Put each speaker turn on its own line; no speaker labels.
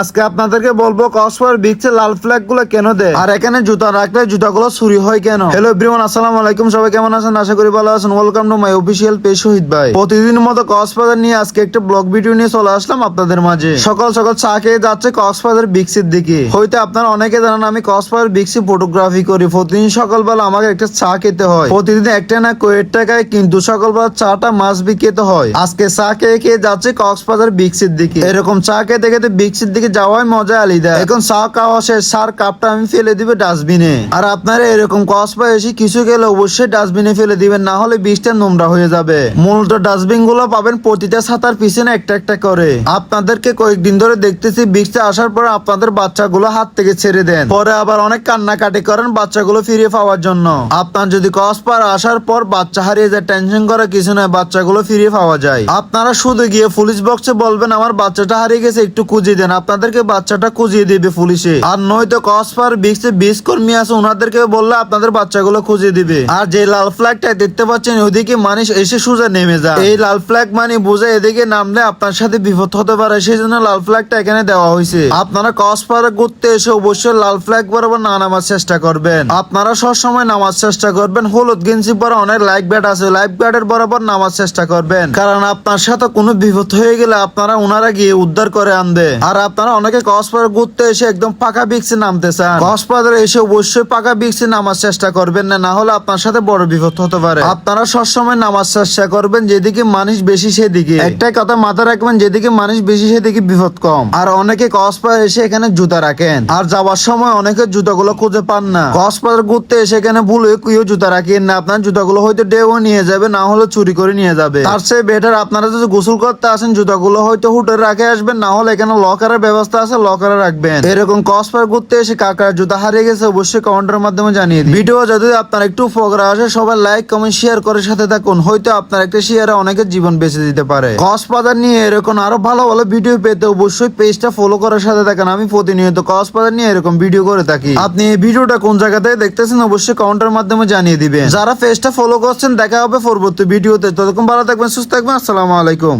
আজকে আপনাদেরকে বলব কসবার বিক্সে লাল ফ্ল্যাগগুলো কেন দেয়? আর এখানে জুতা রাখলে জুতাগুলো চুরি হয় কেন? হ্যালো এভরিওয়ান আসসালামু আলাইকুম, সবাই কেমন আছেন? আশা করি ভালো আছেন। Welcome to my official page Shahid ভাই। প্রতিদিনের মতো কক্সবাজার নিয়ে আজকে একটা ব্লগ ভিডিও নিয়ে চলে আসলাম আপনাদের মাঝে। সকাল সকাল চা খেয়ে যাচ্ছে কক্সবাজার বিক্সির দিকে। হয়তো আপনারা অনেকে জানেন, আমি কক্সবাজার বিক্সি ফটোগ্রাফি করি। প্রতিদিন সকালবেলা আমাকে একটা চা খেতে হয়। প্রতিদিন একটা না কয়েক টাকায় কিন্তু সকালবেলা চাটা মাছ বি খেতে হয়। আজকে চা খেয়ে খেয়ে যাচ্ছে কক্সবাজার বিক্সির দিকে। এরকম চা খেতে খেতে বিক্সির দিকে যাওয়াই মজা আলিদা। এখন চা খাওয়া শেষ সার কাপটা আমি ফেলে দিবে ডাস্টবিনে। আর আপনারা এরকম কক্সবাজার এসে কিছু গেলে অবশ্যই ডাস্টবিনে ফেলে দিবেন না হলে বীজটা নোংরা হয়ে যাবে। মূলত ডাস্টবিনগুলো পাবেন প্রতিটা ছাতার পিছনে একটা একটা করে। আপনাদেরকে কয়েকদিন ধরে দেখতেছি বীজটা আসার পর আপনাদের বাচ্চাগুলো হাত থেকে ছেড়ে দেন। পরে আবার অনেক কান্নাকাটি করেন বাচ্চাগুলো ফিরিয়ে পাওয়ার জন্য। আপনার যদি কসপার আসার পর বাচ্চা হারিয়ে যায় টেনশন করার কিছু নয় বাচ্চাগুলো ফিরিয়ে পাওয়া যায়। আপনারা শুধু গিয়ে পুলিশ বক্সে বলবেন আমার বাচ্চাটা হারিয়ে গেছে একটু খুঁজে দেন। আপনাদেরকে বাচ্চাটা খুঁজিয়ে দিবে পুলিশে। আর নয়তো কসপার বিক্সে বিশ কর্মী আছে, ওনাদেরকে বললে আপনাদের বাচ্চাগুলো খুঁজিয়ে দিবে। আর যে লাল ফ্ল্যাগটা দেখতে পাচ্ছেন, ওইদিকে মানুষ এসে সোজা নেমে যায়। এই লাল ফ্ল্যাগ মানে বুঝে এদিকে নামলে আপনার সাথে বিপদ হতে পারে সেই জন্য লাল ফ্ল্যাগটা এখানে দেওয়া হয়েছে। আপনারা কসপারে ঘুরতে এসে অবশ্যই লাল ফ্ল্যাগ বরাবর না নামার চেষ্টা করবেন। আপনারা সবসময় নামার চেষ্টা করবেন। হলুদ গেঞ্জি পরে অনেক লাইফ গার্ড আছে, লাইফ গার্ডের বরাবর নামার চেষ্টা করবেন। কারণ আপনার সাথে কোনো বিপদ হয়ে গেলে আপনারা ওনারা গিয়ে উদ্ধার করে আনবে। আর আপনারা অনেকে কসপারে ঘুরতে এসে একদম পাকা বিক্সে নামতে চান কসপারে এসে অবশ্যই পাকা বিক্সে নামার চেষ্টা করবেন না না হলে আপনার সাথে বড় বিপদ হতে পারে। আপনারা সবসময় নামার চেষ্টা করবেন, যেদিকে মানুষ বেশি সেদিকে। একটাই কথা মাথায় রাখবেন, যেদিকে মানুষ বেশি সেদিকে বিপদ কম। আর অনেকে কসপার এসে এখানে জুতা রাখেন। আর যাওয়ার সময় অনেকে জুতাগুলো খুঁজে পান না। কসপার ঘুরতে এসে এখানে ভুলে কুইও জুতা রাখেন না। আপনার জুতাগুলো হয়তো ডেও নিয়ে যাবে, না হলে চুরি করে নিয়ে যাবে। তার চেয়ে বেটার আপনারা যদি গোসল করতে আসেন, জুতাগুলো হয়তো হুটের রাখে আসবেন, না হলে এখানে লকারের ব্যবস্থা আছে লকারে রাখবেন। এরকম কসপার ঘুরতে এসে কাকার জুতা হারিয়ে গেছে অবশ্যই কমেন্টের মাধ্যমে জানিয়ে দিন। ভিডিও যদি আপনার একটু উপকার আসে সবাই লাইক কমেন্ট শেয়ার করে সাথে থাকুন। হয়তো আপনার একটা শেয়ারে অনেকের জীবন বেঁচে দিতে পারে। কক্সবাজার নিয়ে এরকম আরও ভালো ভালো ভিডিও পেতে অবশ্যই পেজটা ফলো করার সাথে থাকেন। আমি প্রতিনিয়ত কক্সবাজার নিয়ে এরকম ভিডিও করে থাকি। আপনি এই ভিডিওটা কোন জায়গাতে দেখতেছেন অবশ্যই কমেন্টের মাধ্যমে জানিয়ে দিবেন। যারা পেজটা ফলো করছেন দেখা হবে পরবর্তী ভিডিওতে ততক্ষণ ভালো থাকবেন সুস্থ থাকবেন আসসালামু আলাইকুম।